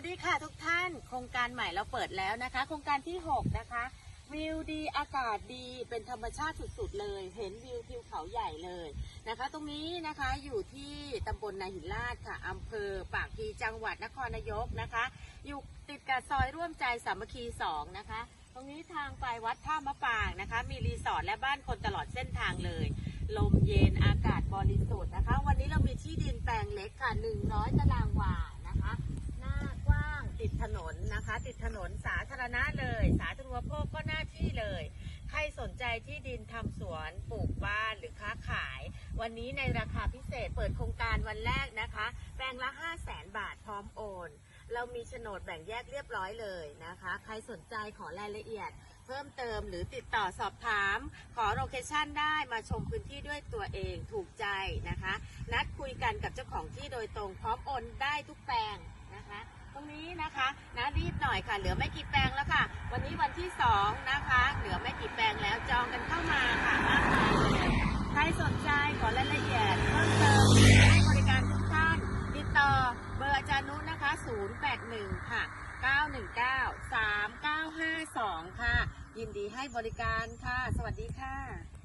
วัสดีค่ะทุกท่าน โครงการใหม่เราเปิดแล้วนะคะ โครงการที่ 6 นะคะ วิวดีอากาศดีเป็นธรรมชาติสุดๆเลย เห็นวิวทิวเขาใหญ่เลยนะคะ ตรงนี้นะคะอยู่ที่ตำบลนาหินลาดค่ะอำเภอปากพีจังหวัดนครนายกนะคะ อยู่ติดกับซอยร่วมใจสามัคคี2นะคะ ตรงนี้ทางไปวัดท่ามะปางนะคะ มีรีสอร์ทและบ้านคนตลอดเส้นทางเลย ลมเย็นอากาศบริสุทธิ์นะคะ วันนี้เรามีที่ดินแปลงเล็กค่ะ100ตารางวานะคะ หน้ากว้างติดถ นะคะ ติดถนนสาธารณะเลย สาธารณูปโภคก็หน้าที่เลย ใครสนใจที่ดินทำสวนปลูกบ้านหรือค้าขาย วันนี้ในราคาพิเศษเปิดโครงการวันแรกนะคะ แปลงละ5 0 0แสนบาทพร้อมโอน เรามีโฉนดแบ่งแยกเรียบร้อยเลยนะคะ ใครสนใจขอรายละเอียดเพิ่มเติมหรือติดต่อสอบถาม ขอโลเคชั่นได้มาชมพื้นที่ด้วยตัวเองถูกใจนะคะ นัดคุยกันกับเจ้าของที่โดยตรงพร้อมโอนได้ทุกแปลง รงนี้นะคะนะรีบหน่อยค่ะ เหลือไม่กี่แปลงแล้วค่ะ วันนี้วันที่สองนะคะ เหลือไม่กี่แปลงแล้วจองกันเข้ามาค่ะมากมายเลยใครสนใจขอรายละเอียดเพิ่มเติมให้บริการทุกท่าน ติดต่อเบอร์อาจารย์นุชนะคะ 081 ค่ะ 919 3952 ค่ะ ยินดีให้บริการค่ะ สวัสดีค่ะ